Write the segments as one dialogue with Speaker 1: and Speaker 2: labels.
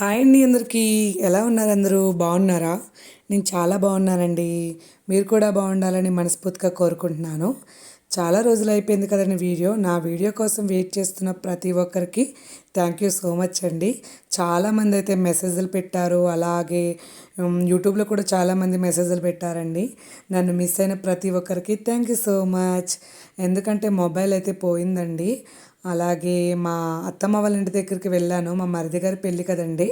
Speaker 1: Hi అండి అందరికీ. ఎలా ఉన్నారు అందరూ? బాగున్నారా? నేను చాలా బాగున్నానండి. మీరు కూడా బాగుండాలని మనస్ఫూర్తిగా కోరుకుంటున్నాను. చాలా రోజులు అయిపోయింది కదండి వీడియో. నా వీడియో కోసం వెయిట్ చేస్తున్న ప్రతి ఒక్కరికి థ్యాంక్ యూ సో మచ్ అండి. చాలామంది అయితే మెసేజ్లు పెట్టారు. అలాగే యూట్యూబ్లో కూడా చాలామంది మెసేజ్లు పెట్టారండి. నన్ను మిస్ అయిన ప్రతి ఒక్కరికి థ్యాంక్ యూ సో మచ్. ఎందుకంటే మొబైల్ అయితే పోయిందండి. అలాగే మా అత్తమ్మ వాళ్ళ ఇంటి దగ్గరికి వెళ్ళాను. మా మరిది గారి పెళ్ళి కదండి.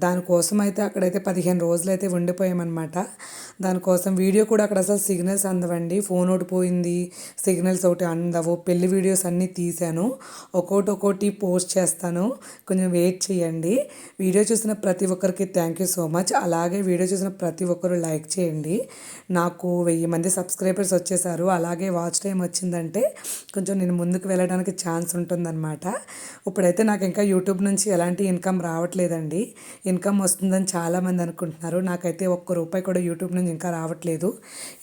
Speaker 1: దానికోసం అయితే అక్కడైతే పదిహేను రోజులు అయితే ఉండిపోయామన్నమాట. దానికోసం వీడియో కూడా అక్కడ అసలు సిగ్నల్స్ అందవండి. ఫోన్ ఒకటి పోయింది సిగ్నల్స్ ఒకటి అందవు. పెళ్ళి వీడియోస్ అన్నీ తీశాను. ఒక్కోటి ఒక్కోటి పోస్ట్ చేస్తాను. కొంచెం వెయిట్ చేయండి. వీడియో చూసిన ప్రతి ఒక్కరికి థ్యాంక్ యూ సో మచ్ అలాగే వీడియో చూసిన ప్రతి ఒక్కరు లైక్ చేయండి. నాకు వెయ్యి మంది సబ్స్క్రైబర్స్ వచ్చేసారు. అలాగే వాచ్ టైం వచ్చిందంటే కొంచెం నేను ముందుకు వెళ్ళడానికి ఛాన్స్ ఉంటుంది. ఉంటుందన్నమాట. ఇప్పుడైతే నాకు ఇంకా యూట్యూబ్ నుంచి ఎలాంటి ఇన్కమ్ రావట్లేదండి. ఇన్కమ్ వస్తుందని చాలామంది అనుకుంటున్నారు. నాకైతే ఒక్క రూపాయి కూడా యూట్యూబ్ నుంచి ఇంకా రావట్లేదు.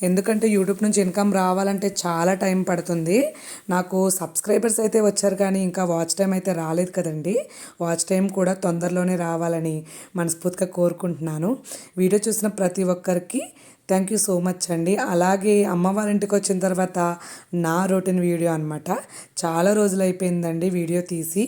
Speaker 1: ఎందుకంటే యూట్యూబ్ నుంచి ఇన్కమ్ రావాలంటే చాలా టైం పడుతుంది. నాకు సబ్స్క్రైబర్స్ అయితే వచ్చారు కానీ ఇంకా వాచ్ టైం అయితే రాలేదు కదండి. వాచ్ టైం కూడా తొందరలోనే రావాలని మనస్ఫూర్తిగా కోరుకుంటున్నాను. వీడియో చూసిన ప్రతి ఒక్కరికి థ్యాంక్ యూ సో మచ్ అండి. అలాగే అమ్మ వాళ్ళ ఇంటికి వచ్చిన తర్వాత నా రొటీన్ వీడియో అనమాట చాలా రోజులు అయిపోయిందండి వీడియో తీసి.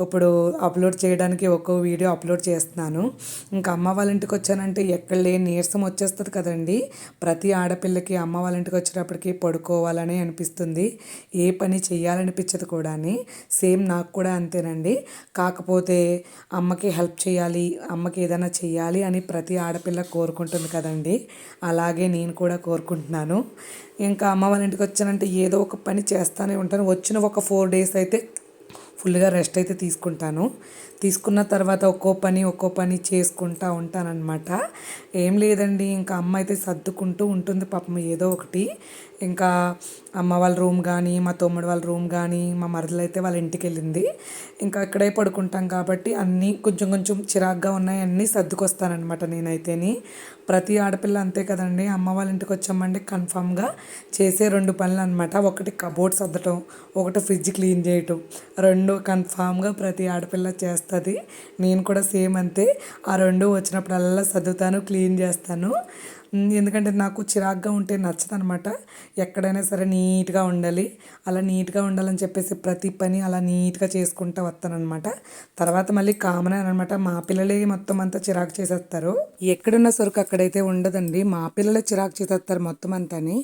Speaker 1: ఇప్పుడు అప్లోడ్ చేయడానికి ఒక్కో వీడియో అప్లోడ్ చేస్తున్నాను. ఇంకా అమ్మ వాళ్ళ ఇంటికి వచ్చానంటే ఎక్కడ లేని నీరసం వచ్చేస్తుంది కదండి. ప్రతి ఆడపిల్లకి అమ్మ వాళ్ళ ఇంటికి వచ్చేటప్పటికి పడుకోవాలని అనిపిస్తుంది. ఏ పని చేయాలనిపించదు కూడా సేమ్ నాకు కూడా అంతేనండి. కాకపోతే అమ్మకి హెల్ప్ చేయాలి అమ్మకి ఏదైనా చేయాలి అని ప్రతి ఆడపిల్ల కోరుకుంటుంది కదండి. అలాగే నేను కూడా కోరుకుంటున్నాను. ఇంకా అమ్మ వాళ్ళ ఇంటికి వచ్చానంటే ఏదో ఒక పని చేస్తూనే ఉంటాను. వచ్చిన ఒక ఫోర్ డేస్ అయితే ఫుల్గా రెస్ట్ అయితే తీసుకుంటాను. తీసుకున్న తర్వాత ఒక్కో పని ఒక్కో పని చేసుకుంటా ఉంటానన్నమాట. ఏం లేదండి ఇంకా అమ్మ అయితే సర్దుకుంటూ ఉంటుంది పాపం ఏదో ఒకటి. ఇంకా అమ్మ వాళ్ళ రూమ్ కానీ మా తమ్ముడు వాళ్ళ రూమ్ కానీ మా మరదలు అయితే వాళ్ళ ఇంటికి వెళ్ళింది. ఇంకా ఇక్కడే పడుకుంటాం కాబట్టి అన్నీ కొంచెం కొంచెం చిరాగ్గా ఉన్నాయి అన్నీ సర్దుకొస్తానమాట నేనైతేని. ప్రతి ఆడపిల్ల అంతే కదండి అమ్మ వాళ్ళ ఇంటికి వచ్చామంటే కన్ఫామ్గా చేసే రెండు పనులు అనమాట ఒకటి కబోర్డ్ సర్దటం ఒకటి ఫ్రిడ్జ్ క్లీన్ చేయటం. రెండు కన్ఫామ్గా ప్రతి ఆడపిల్ల వస్తుంది. నేను కూడా సేమ్ అంతే. ఆ రెండు వచ్చినప్పుడల్లా సర్దుతాను క్లీన్ చేస్తాను. ఎందుకంటే నాకు చిరాగ్గా ఉంటే నచ్చదు అనమాట ఎక్కడైనా సరే నీట్గా ఉండాలి. అలా నీట్గా ఉండాలని చెప్పేసి ప్రతి పని అలా నీట్గా చేసుకుంటూ వస్తానమాట తర్వాత మళ్ళీ కామన్ అనమాట. మా పిల్లలే మొత్తం అంతా చిరాకు చేసేస్తారు. ఎక్కడున్న సరుకు అక్కడైతే ఉండదండి. మా పిల్లలే చిరాకు చేసేస్తారు మొత్తం అంతాని.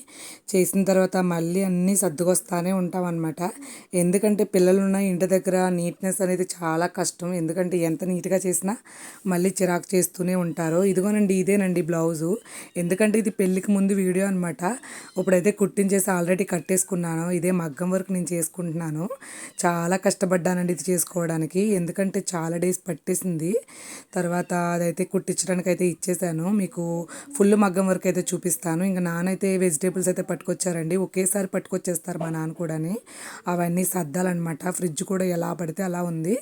Speaker 1: చేసిన తర్వాత మళ్ళీ అన్నీ సర్దుకొస్తానే ఉంటాం అనమాట ఎందుకంటే పిల్లలు ఉన్న ఇంటి దగ్గర నీట్నెస్ అనేది చాలా కష్టం. ఎందుకంటే ఎంత నీట్గా చేసినా మళ్ళీ చిరాకు చేస్తూనే ఉంటారు. ఇదిగోనండి ఇదేనండి బ్లౌజు. ఎందుకంటే ఇది పెళ్ళికి ముందు వీడియో అనమాట ఇప్పుడైతే కుట్టించేసి ఆల్రెడీ కట్టేసుకున్నాను. ఇదే మగ్గం వర్క్ నేను చేసుకుంటున్నాను. చాలా కష్టపడ్డానండి ఇది చేసుకోవడానికి. ఎందుకంటే చాలా డేస్ పట్టేసింది. తర్వాత అదైతే కుట్టించడానికి అయితే ఇచ్చేసాను. మీకు ఫుల్ మగ్గం వర్క్ అయితే చూపిస్తాను. ఇంకా నానైతే వెజిటేబుల్స్ అయితే పట్టుకొచ్చారండి. ఒకేసారి పట్టుకొచ్చేస్తారు మా నాన్న కూడాని. అవన్నీ సర్దాలన్నమాట. ఫ్రిడ్జ్ కూడా ఎలా పడితే అలా ఉంది.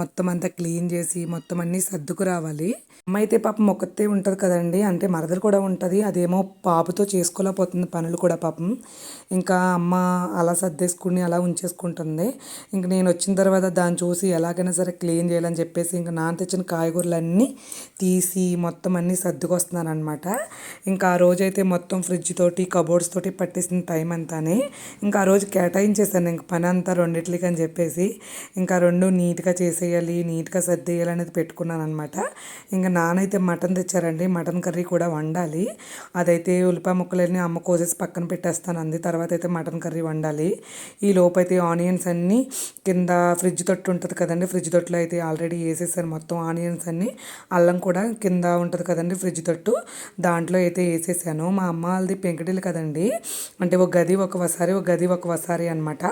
Speaker 1: మొత్తం అంతా క్లీన్ చేసి మొత్తం అన్నీ సర్దుకు రావాలి. అమ్మ అయితే పాపం ఒక్కతే ఉంటుంది కదండి. అంటే మరదలు కూడా ఉంటుంది. అదేమో పాపతో చేసుకోలేకపోతుంది పనులు కూడా పాపం. ఇంకా అమ్మ అలా సర్దేసుకుని అలా ఉంచేసుకుంటుంది. ఇంక నేను వచ్చిన తర్వాత దాన్ని చూసి ఎలాగైనా సరే క్లీన్ చేయాలని చెప్పేసి ఇంకా నాన్న తెచ్చిన కాయగూరలన్నీ తీసి మొత్తం అన్నీ సర్దుకొస్తున్నాను అనమాట ఇంకా ఆ రోజైతే మొత్తం ఫ్రిడ్జ్ తోటి కబోర్డ్స్ తోటి పట్టేసిన టైం అంతానే. ఇంకా ఆ రోజు కేటాయించేసాను ఇంక పని అంతా రెండిట్లకి అని చెప్పేసి. ఇంకా రెండు నీట్గా చేసేయాలి నీట్గా సర్దేయాలి అనేది పెట్టుకున్నాను అనమాట ఇంకా నానైతే మటన్ తెచ్చారండి. మటన్ కర్రీ కూడా వండాలి. అదైతే ఉల్లిపాయ ముక్కలన్నీ అమ్మ కోసేసి పక్కన పెట్టేస్తాను. అంది తర్వాత అయితే మటన్ కర్రీ వండాలి. ఈ లోపు అయితే ఆనియన్స్ అన్నీ కింద ఫ్రిడ్జ్ తొట్టు ఉంటుంది కదండి ఫ్రిడ్జ్ తొట్టులో అయితే ఆల్రెడీ వేసేసాను మొత్తం ఆనియన్స్ అన్నీ. అల్లం కూడా కింద ఉంటుంది కదండి ఫ్రిడ్జ్ తొట్టు. దాంట్లో అయితే వేసేసాను. మా అమ్మ వాళ్ళది పెంకటిల్లు కదండి. అంటే ఒక గది ఒక వసారి ఒక గది ఒక వసారి అనమాట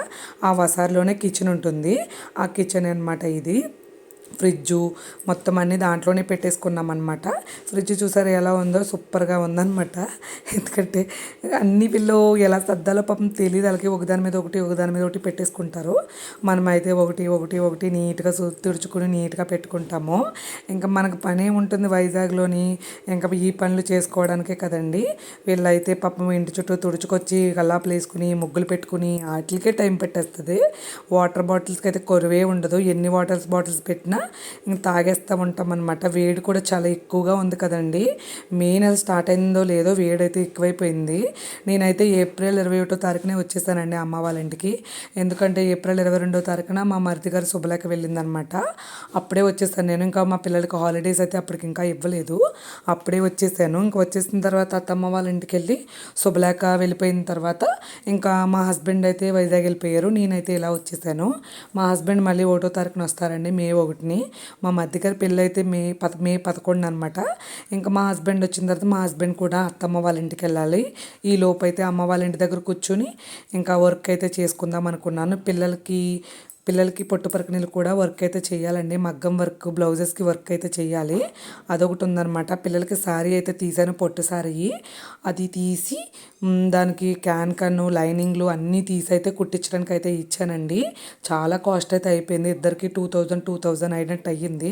Speaker 1: ఆ వసారిలోనే కిచెన్ ఉంటుంది. ఆ కిచెన్ అనమాట ఇది. ఫ్రిడ్జు మొత్తం అన్నీ దాంట్లోనే పెట్టేసుకున్నాం అనమాట ఫ్రిడ్జ్ చూసారు ఎలా ఉందో? సూపర్గా ఉందన్నమాట. ఎందుకంటే అన్ని వీళ్ళు ఎలా సర్దాలో పాపం తెలియదు వాళ్ళకి ఒకదాని మీద ఒకటి ఒకదాని మీద ఒకటి పెట్టేసుకుంటారు. మనమైతే ఒకటి ఒకటి ఒకటి నీట్గా సు తుడుచుకుని నీట్గా పెట్టుకుంటాము. ఇంకా మనకు పనే ఉంటుంది వైజాగ్లోని. ఇంకా ఈ పనులు చేసుకోవడానికే కదండి. వీళ్ళైతే పాపం ఇంటి చుట్టూ తుడుచుకొచ్చి గల్లాపులు వేసుకుని ముగ్గులు పెట్టుకుని వాటికే టైం పెట్టేస్తుంది. వాటర్ బాటిల్స్కి అయితే కొరవే ఉండదు. ఎన్ని వాటర్ బాటిల్స్ పెట్టినా తాగేస్తూ ఉంటాం అనమాట వేడి కూడా చాలా ఎక్కువగా ఉంది కదండి. మే నెల స్టార్ట్ అయిందో లేదో వేడి అయితే ఎక్కువైపోయింది. నేనైతే ఏప్రిల్ ఇరవై ఒకటో తారీఖునే వచ్చేసానండి అమ్మ వాళ్ళ ఇంటికి. ఎందుకంటే ఏప్రిల్ ఇరవై రెండో తారీఖున మా మరిది గారు శుభలేఖ వెళ్ళిందనమాట అప్పుడే వచ్చేసాను. నేను ఇంకా మా పిల్లలకి హాలిడేస్ అయితే అప్పటికి ఇంకా ఇవ్వలేదు. అప్పుడే వచ్చేసాను. ఇంకా వచ్చేసిన తర్వాత అత్తమ్మ వాళ్ళ ఇంటికి వెళ్ళి శుభలేఖ వెళ్ళిపోయిన తర్వాత ఇంకా మా హస్బెండ్ అయితే వైజాగ్ వెళ్ళిపోయారు. నేనైతే ఇలా వచ్చేసాను. మా హస్బెండ్ మళ్ళీ ఒకటో తారీఖున వస్తారండి. మే ఒకటిన. మా మధ్యగారి పెళ్ళైతే పెళ్ళి అయితే మే పద మే పదకొండు అనమాట ఇంకా మా హస్బెండ్ వచ్చిన తర్వాత మా హస్బెండ్ కూడా అత్తమ్మ వాళ్ళ ఇంటికి వెళ్ళాలి. ఈ లోపు అయితే అమ్మ వాళ్ళ ఇంటి దగ్గర కూర్చొని ఇంకా వర్క్ అయితే చేసుకుందాం అనుకున్నాను. పిల్లలకి పిల్లలకి పొట్టు పరికణీలు కూడా వర్క్ అయితే చేయాలండి. మగ్గం వర్క్ బ్లౌజెస్కి వర్క్ అయితే చేయాలి. అదొకటి ఉందనమాట పిల్లలకి శారీ అయితే తీసాను పొట్టు శారీ అది తీసి దానికి క్యాన్ కన్ను లైనింగ్లు అన్నీ తీసి అయితే కుట్టించడానికి అయితే ఇచ్చానండి. చాలా కాస్ట్ అయితే అయిపోయింది. ఇద్దరికి టూ థౌజండ్ టూ థౌజండ్ అయినట్టు అయ్యింది.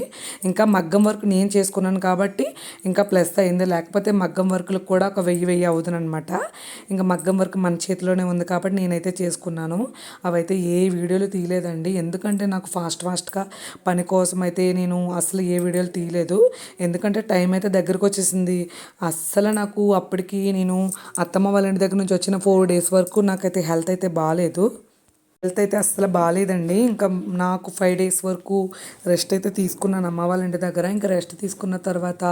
Speaker 1: ఇంకా మగ్గం వర్క్ నేను చేసుకున్నాను కాబట్టి ఇంకా ప్లస్ అయింది లేకపోతే మగ్గం వర్క్లకు కూడా ఒక వెయ్యి వెయ్యి అవుతుందనమాట ఇంకా మగ్గం వర్క్ మన చేతిలోనే ఉంది కాబట్టి నేనైతే చేసుకున్నాను. అవైతే ఏ వీడియోలు తీయలేదండి. ఎందుకంటే నాకు ఫాస్ట్ ఫాస్ట్గా పని కోసం అయితే నేను అసలు ఏ వీడియోలు తీయలేదు. ఎందుకంటే టైం అయితే దగ్గరకు వచ్చేసింది అస్సలు నాకు అప్పటికి నేను అత్తమ్మ వాళ్ళ ఇంటి దగ్గర నుంచి వచ్చిన ఫోర్ డేస్ వరకు నాకైతే హెల్త్ అయితే బాగాలేదు హెల్త్ అయితే అస్సలు బాగాలేదండి ఇంకా నాకు ఫైవ్ డేస్ వరకు రెస్ట్ అయితే తీసుకున్నాను అమ్మ వాళ్ళ ఇంటి దగ్గర. ఇంకా రెస్ట్ తీసుకున్న తర్వాత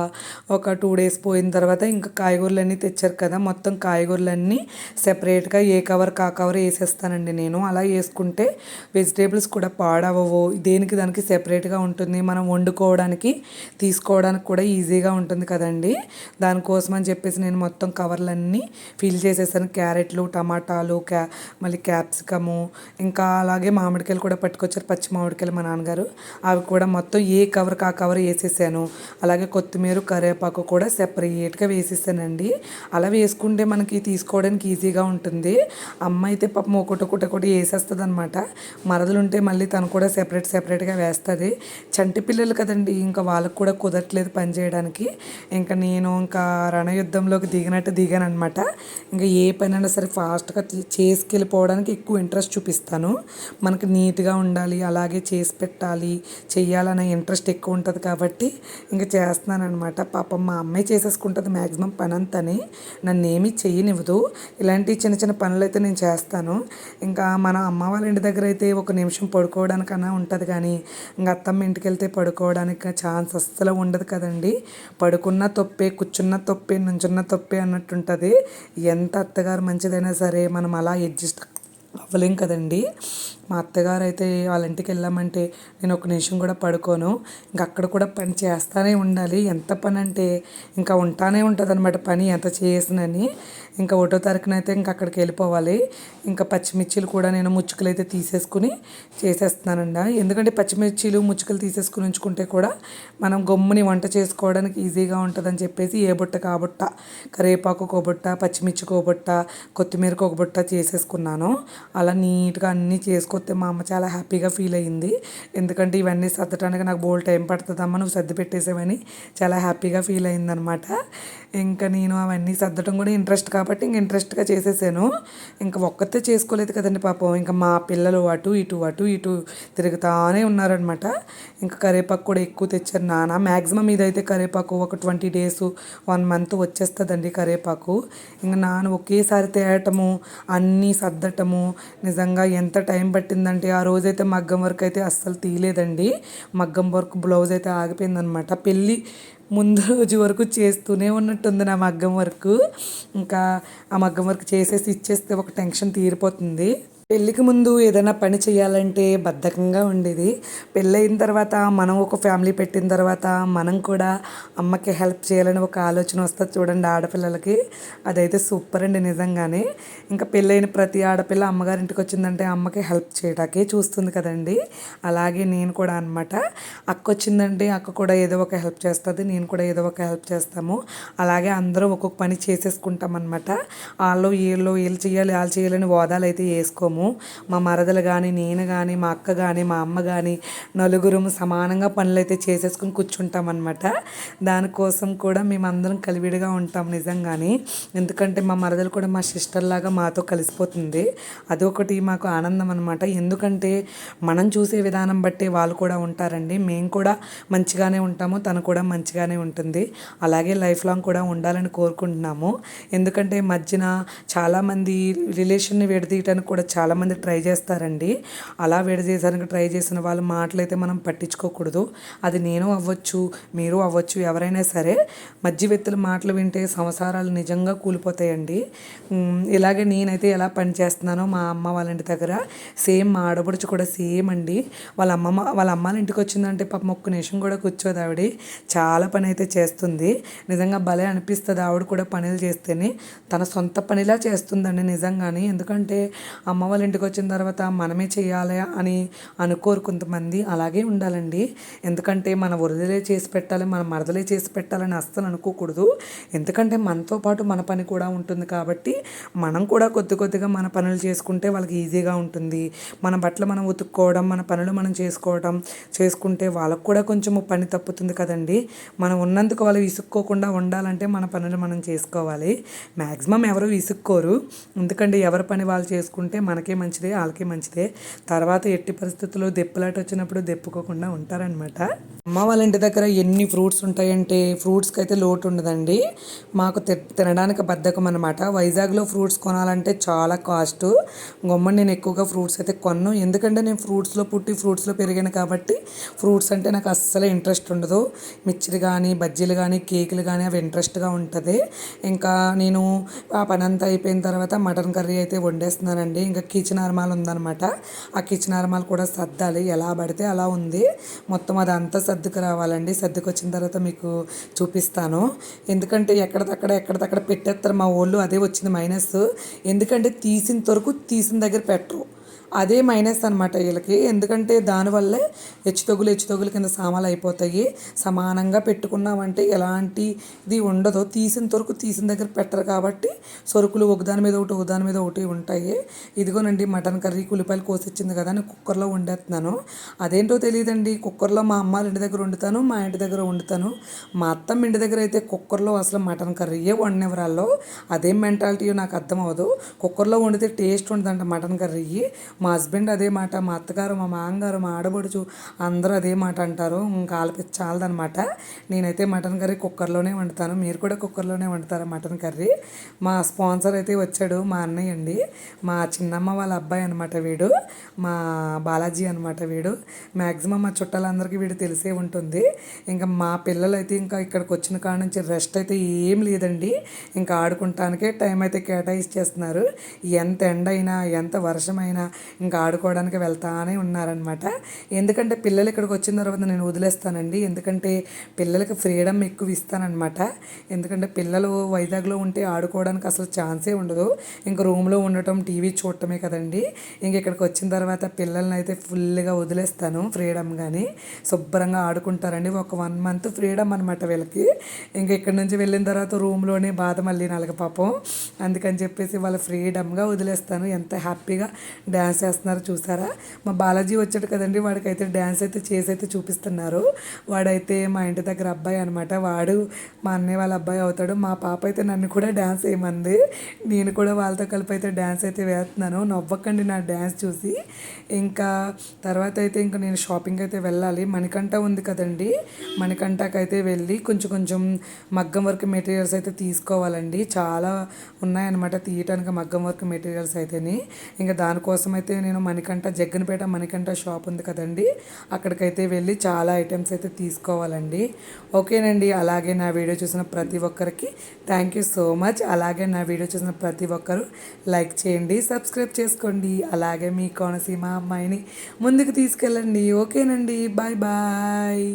Speaker 1: ఒక టూ డేస్ పోయిన తర్వాత ఇంకా కాయగూరలన్నీ తెచ్చారు కదా. మొత్తం కాయగూరలన్నీ సెపరేట్గా ఏ కవర్ కా కవర్ వేసేస్తానండి నేను. అలా వేసుకుంటే వెజిటేబుల్స్ కూడా పాడవవు. దేనికి దానికి సెపరేట్గా ఉంటుంది. మనం వండుకోవడానికి తీసుకోవడానికి కూడా ఈజీగా ఉంటుంది కదండి. దానికోసం అని చెప్పేసి నేను మొత్తం కవర్లన్నీ ఫిల్ చేసేసాను. క్యారెట్లు టమాటాలు క్యా మళ్ళీ క్యాప్సికము ఇంకా అలాగే మామిడికాయలు కూడా పట్టుకొచ్చారు పచ్చి మామిడికాయలు మా నాన్నగారు. అవి కూడా మొత్తం ఏ కవర్కి ఆ కవర్ వేసేసాను. అలాగే కొత్తిమీర కరివేపాకు కూడా సెపరేట్గా వేసేసానండి. అలా వేసుకుంటే మనకి తీసుకోవడానికి ఈజీగా ఉంటుంది. అమ్మ అయితే పాపం ఒకటి ఒకటి ఒకటి వేసేస్తుంది అనమాట మరదలు ఉంటే మళ్ళీ తను కూడా సెపరేట్ సెపరేట్గా వేస్తుంది. చంటి పిల్లలు కదండి ఇంకా వాళ్ళకు కూడా కుదరట్లేదు పని చేయడానికి. ఇంకా నేను ఇంకా రణయుద్ధంలోకి దిగినట్టు దిగాను అనమాట ఇంకా ఏ పనైనా సరే ఫాస్ట్గా చేసుకెళ్ళిపోవడానికి ఎక్కువ ఇంట్రెస్ట్ చూపిస్తాను మనకి నీట్గా ఉండాలి అలాగే చేసి పెట్టాలి చెయ్యాలనే ఇంట్రెస్ట్ ఎక్కువ ఉంటుంది కాబట్టి ఇంకా చేస్తున్నాను అనమాట పాపం మా అమ్మాయి చేసేసుకుంటుంది మ్యాక్సిమం పని అంతని నన్ను ఏమీ చెయ్యనివ్వదు ఇలాంటి చిన్న చిన్న పనులు అయితే నేను చేస్తాను. ఇంకా మన అమ్మ వాళ్ళ ఇంటి దగ్గర అయితే ఒక నిమిషం పడుకోవడానికన్నా ఉంటుంది కానీ ఇంకా అత్తమ్మ ఇంటికి వెళ్తే పడుకోవడానికి ఛాన్స్ అస్సలు ఉండదు కదండి. పడుకున్న తొప్పే కూర్చున్న తొప్పే నుంచున్న తొప్పే అన్నట్టు ఉంటుంది ఎంత అత్తగారు మంచిదైనా సరే మనం అలా అడ్జస్ట్ అవ్వలేం కదండి. మా అత్తగారు అయితే వాళ్ళ ఇంటికి వెళ్ళామంటే నేను ఒక నిమిషం కూడా పడుకోను. ఇంకా అక్కడ కూడా పని చేస్తానే ఉండాలి. ఎంత పని అంటే ఇంకా ఉంటానే ఉంటుంది అనమాట పని ఎంత చేసినని. ఇంకా ఒకటో తారీఖున అయితే ఇంకా అక్కడికి వెళ్ళిపోవాలి. ఇంకా పచ్చిమిర్చిలు కూడా నేను ముచ్చుకలు అయితే తీసేసుకుని చేసేస్తున్నానండి. ఎందుకంటే పచ్చిమిర్చిలు ముచ్చుకలు తీసేసుకుని ఉంచుకుంటే కూడా మనం గమ్ముని వంట చేసుకోవడానికి ఈజీగా ఉంటుందని చెప్పేసి ఏ బుట్ట కాబుట్ట కరివేపాకు ఒక బుట్ట పచ్చిమిర్చికి ఒక బుట్ట కొత్తిమీరకు ఒక బుట్ట చేసేసుకున్నాను. అలా నీట్గా అన్నీ తీసుకొస్తే మా అమ్మ చాలా హ్యాపీగా ఫీల్ అయ్యింది. ఎందుకంటే ఇవన్నీ సర్దటానికి నాకు బోల్ టైం పడుతుందమ్మా నువ్వు సర్ది పెట్టేసావని చాలా హ్యాపీగా ఫీల్ అయిందనమాట ఇంకా నేను అవన్నీ సర్దటం కూడా ఇంట్రెస్ట్ కాబట్టి ఇంక ఇంట్రెస్ట్గా చేసేసాను. ఇంకా ఒక్కతే చేసుకోలేదు కదండి పాపం. ఇంకా మా పిల్లలు అటు ఇటు అటు ఇటు తిరుగుతానే ఉన్నారనమాట. ఇంకా కరివేపాకు కూడా ఎక్కువ తెచ్చారు నాన్న. మ్యాక్సిమం ఇదైతే కరేపాకు ఒక ట్వంటీ డేస్ వన్ మంత్ వచ్చేస్తుందండి కరేపాకు. ఇంకా నాన్న ఒకేసారి తేయటము అన్నీ సర్దటము నిజంగా ఎంత టైం పట్టిందంటే ఆ రోజైతే మగ్గం వర్క్ అయితే అస్సలు తీయలేదండి. మగ్గం వర్క్ బ్లౌజ్ అయితే ఆగిపోయిందనమాట పెళ్ళి ముందు రోజు వరకు చేస్తూనే ఉన్నట్టుంది నా మగ్గం వర్క్ ఇంకా ఆ మగ్గం వర్క్ చేసేసి ఇచ్చేస్తే ఒక టెన్షన్ తీరిపోతుంది. పెళ్ళికి ముందు ఏదైనా పని చేయాలంటే బద్ధకంగా ఉండేది. పెళ్ళయిన తర్వాత మనం ఒక ఫ్యామిలీ పెట్టిన తర్వాత మనం కూడా అమ్మకి హెల్ప్ చేయాలని ఒక ఆలోచన వస్తుంది చూడండి ఆడపిల్లలకి. అదైతే సూపర్ అండి నిజంగానే. ఇంకా పెళ్ళైన ప్రతి ఆడపిల్ల అమ్మగారింటికి వచ్చిందంటే అమ్మకి హెల్ప్ చేయడానికి చూస్తుంది కదండి. అలాగే నేను కూడా అనమాట అక్క వచ్చిందంటే అక్క కూడా ఏదో ఒక హెల్ప్ చేస్తుంది నేను కూడా ఏదో ఒక హెల్ప్ చేస్తాము. అలాగే అందరం ఒక్కొక్క పని చేసేసుకుంటాం అనమాట వాళ్ళు వీళ్ళు వీళ్ళు చేయాలి వాళ్ళు చేయాలని వాదాలు అయితే వేసుకోము. నలుగురము మా మరదలు కానీ నేను కానీ మా అక్క కానీ మా అమ్మ కానీ నలుగురము సమానంగా పనులు అయితే చేసేసుకుని కూర్చుంటాం అనమాట దానికోసం కూడా మేమందరం కలివిడిగా ఉంటాం నిజంగానే. ఎందుకంటే మా మరదలు కూడా మా సిస్టర్ లాగా మాతో కలిసిపోతుంది. అదొకటి మాకు ఆనందం అనమాట ఎందుకంటే మనం చూసే విధానం బట్టి వాళ్ళు కూడా ఉంటారండి. మేము కూడా మంచిగానే ఉంటాము తను కూడా మంచిగానే ఉంటుంది. అలాగే లైఫ్ లాంగ్ కూడా ఉండాలని కోరుకుంటున్నాము. ఎందుకంటే మధ్యన చాలామంది రిలేషన్ని విడదీయటానికి కూడా చాలా చాలామంది ట్రై చేస్తారండి. అలా విడదీయడానికి ట్రై చేసిన వాళ్ళ మాటలైతే మనం పట్టించుకోకూడదు. అది నేను అవ్వచ్చు మీరు అవ్వచ్చు ఎవరైనా సరే మధ్య వ్యక్తుల మాటలు వింటే సంసారాలు నిజంగా కూలిపోతాయండి. ఇలాగే నేనైతే ఎలా పని చేస్తున్నానో మా అమ్మ వాళ్ళ ఇంటి దగ్గర సేమ్ మా ఆడపడుచు కూడా సేమ్ అండి. వాళ్ళ అమ్మమ్మ వాళ్ళ అమ్మాళ్ళ ఇంటికి వచ్చిందంటే పాపం ఒక్క నిమిషం కూడా కూర్చోదు ఆవిడ. చాలా పని అయితే చేస్తుంది. నిజంగా భలే అనిపిస్తుంది ఆవిడ కూడా పనులు చేస్తేనే. తన సొంత పనిలా చేస్తుందండి నిజంగానే. ఎందుకంటే అమ్మ వాళ్ళ ఇంటికి వచ్చిన తర్వాత మనమే చేయాలి అని అనుకోరు కొంతమంది. అలాగే ఉండాలండి. ఎందుకంటే మన వరదలే చేసి పెట్టాలి మన మరదలే చేసి పెట్టాలని అస్సలు అనుకోకూడదు. ఎందుకంటే మనతో పాటు మన పని కూడా ఉంటుంది కాబట్టి మనం కూడా కొద్ది కొద్దిగా మన పనులు చేసుకుంటే వాళ్ళకి ఈజీగా ఉంటుంది. మన బట్టలు మనం ఉతుక్కోవడం మన పనులు మనం చేసుకోవడం చేసుకుంటే వాళ్ళకు కూడా కొంచెము పని తప్పుతుంది కదండి. మనం ఉన్నందుకు వాళ్ళు విసుక్కోకుండా ఉండాలంటే మన పనులు మనం చేసుకోవాలి. మ్యాక్సిమం ఎవరు విసుక్కోరు. ఎందుకంటే ఎవరి పని వాళ్ళు చేసుకుంటే మనకి మంచిదే వాళ్ళకే మంచిదే. తర్వాత ఎట్టి పరిస్థితుల్లో దెప్పులాట వచ్చినప్పుడు దెప్పుకోకుండా ఉంటారనమాట అమ్మ వాళ్ళ ఇంటి దగ్గర ఎన్ని ఫ్రూట్స్ ఉంటాయంటే ఫ్రూట్స్కి అయితే లోటు ఉండదండి మాకు తి- తినడానికి బద్ధకం అనమాట వైజాగ్లో ఫ్రూట్స్ కొనాలంటే చాలా కాస్ట్. గొమ్మ నేను ఎక్కువగా ఫ్రూట్స్ అయితే కొన్ను. ఎందుకంటే నేను ఫ్రూట్స్లో పుట్టి ఫ్రూట్స్లో పెరిగాను కాబట్టి ఫ్రూట్స్ అంటే నాకు అస్సలు ఇంట్రెస్ట్ ఉండదు. మిర్చిలు కానీ బజ్జీలు కానీ కేకులు కానీ అవి ఇంట్రెస్ట్గా ఉంటుంది. ఇంకా నేను ఆ పని అంతా అయిపోయిన తర్వాత మటన్ కర్రీ అయితే వండేస్తున్నానండి. ఇంకా కిచెన్ అర్మాల్ ఉందన్నమాట. ఆ కిచెన్ అర్మాల్ కూడా సర్దాలి. ఎలా పడితే అలా ఉంది. మొత్తం అదంతా సర్దుకు రావాలండి. సర్దుకు వచ్చిన తర్వాత మీకు చూపిస్తాను. ఎందుకంటే ఎక్కడిదక్కడ ఎక్కడిదక్కడ పెట్టేస్తారు మా వాళ్ళు అదే వచ్చింది మైనస్. ఎందుకంటే తీసిన వరకు తీసిన దగ్గర పెట్టరు. అదే మైనస్ అనమాట వీళ్ళకి. ఎందుకంటే దానివల్లే హెచ్చుతగులు హెచ్చుతగులు కింద సామాలు అయిపోతాయి. సమానంగా పెట్టుకున్నామంటే ఎలాంటి ఇది ఉండదు. తీసిన వరకు తీసిన దగ్గర పెట్టరు కాబట్టి సరుకులు ఒకదాని మీద ఒకటి ఒకదాని మీద ఒకటి ఉంటాయి. ఇదిగోనండి మటన్ కర్రీ కులిపాయలు కోసిచ్చింది కదా అని కుక్కర్లో వండేస్తున్నాను. అదేంటో తెలియదండి. కుక్కర్లో మా అమ్మ వాళ్ళ ఇంటి దగ్గర వండుతాను మా ఇంటి దగ్గర వండుతాను. మా అత్తమ్మ ఇంటి దగ్గర అయితే కుక్కర్లో అసలు మటన్ కర్రీయే వండినవరాల్లో అదేం మెంటాలిటీయో నాకు అర్థం అవ్వదు. కుక్కర్లో వండితే టేస్ట్ ఉండదంట మటన్ కర్రీ మా హస్బెండ్ అదే మాట మా అత్తగారు మా మామగారు మా ఆడబడుచు అందరూ అదే మాట అంటారు. ఇంకా ఆలపించి చాలదనమాట నేనైతే మటన్ కర్రీ కుక్కర్లోనే వండుతాను. మీరు కూడా కుక్కర్లోనే వండుతారా మటన్ కర్రీ? మా స్పాన్సర్ అయితే వచ్చాడు మా అన్నయ్య అండి. మా చిన్నమ్మ వాళ్ళ అబ్బాయి అనమాట వీడు. మా బాలాజీ అనమాట వీడు. మ్యాక్సిమం మా చుట్టాలందరికీ వీడు తెలిసే ఉంటుంది. ఇంకా మా పిల్లలు అయితే ఇంకా ఇక్కడికి వచ్చిన కాడ నుంచి రెస్ట్ అయితే ఏం లేదండి. ఇంకా ఆడుకుంటానికే టైం అయితే కేటాయిచ్చేస్తున్నారు. ఎంత ఎండ అయినా ఎంత వర్షమైనా ఇంకా ఆడుకోవడానికి వెళ్తానే ఉన్నారనమాట ఎందుకంటే పిల్లలు ఇక్కడికి వచ్చిన తర్వాత నేను వదిలేస్తానండి. ఎందుకంటే పిల్లలకి ఫ్రీడమ్ ఎక్కువ ఇస్తానమాట ఎందుకంటే పిల్లలు వైజాగ్లో ఉంటే ఆడుకోవడానికి అసలు ఛాన్సే ఉండదు. ఇంకా రూమ్లో ఉండటం టీవీ చూడటమే కదండి. ఇంక ఇక్కడికి వచ్చిన తర్వాత పిల్లల్ని అయితే ఫుల్గా వదిలేస్తాను ఫ్రీడమ్ కానీ శుభ్రంగా ఆడుకుంటారండి. ఒక వన్ మంత్ ఫ్రీడమ్ అనమాట వీళ్ళకి. ఇంక ఇక్కడి నుంచి వెళ్ళిన తర్వాత రూమ్లోనే బాధ మళ్ళీ నలగ పాపం. అందుకని చెప్పేసి వాళ్ళ ఫ్రీడమ్గా వదిలేస్తాను. ఎంత హ్యాపీగా డ్యాన్స్ చేస్తున్నారు చూసారా? మా బాలాజీ వచ్చాడు కదండి వాడికైతే డ్యాన్స్ అయితే చేసి అయితే చూపిస్తున్నారు. వాడైతే మా ఇంటి దగ్గర అబ్బాయి అనమాట వాడు మా అన్నయ్య వాళ్ళ అబ్బాయి అవుతాడు. మా పాప అయితే నన్ను కూడా డ్యాన్స్ వేయమంది నేను కూడా వాళ్ళతో కలిపి అయితే డ్యాన్స్ అయితే వేస్తున్నాను. నవ్వకండి నా డ్యాన్స్ చూసి. ఇంకా తర్వాత అయితే ఇంకా నేను షాపింగ్ అయితే వెళ్ళాలి. మణికంఠ ఉంది కదండి. మణికంఠకైతే అయితే వెళ్ళి కొంచెం కొంచెం మగ్గం వర్క్ మెటీరియల్స్ అయితే తీసుకోవాలండి. చాలా ఉన్నాయన్నమాట తీయటానికి మగ్గం వర్క్ మెటీరియల్స్ అయితేని. ఇంకా దానికోసం అయితే అయితే నేను మణికంఠ జగ్గనపేట మణికంఠ షాప్ ఉంది కదండి. అక్కడికైతే వెళ్ళి చాలా ఐటమ్స్ అయితే తీసుకోవాలండి. ఓకేనండి అలాగే నా వీడియో చూసిన ప్రతి ఒక్కరికి థ్యాంక్ యూ సో మచ్ అలాగే నా వీడియో చూసిన ప్రతి ఒక్కరు లైక్ చేయండి సబ్స్క్రైబ్ చేసుకోండి. అలాగే మీ కోనసీమ అమ్మాయిని ముందుకు తీసుకెళ్ళండి. ఓకేనండి బాయ్ బాయ్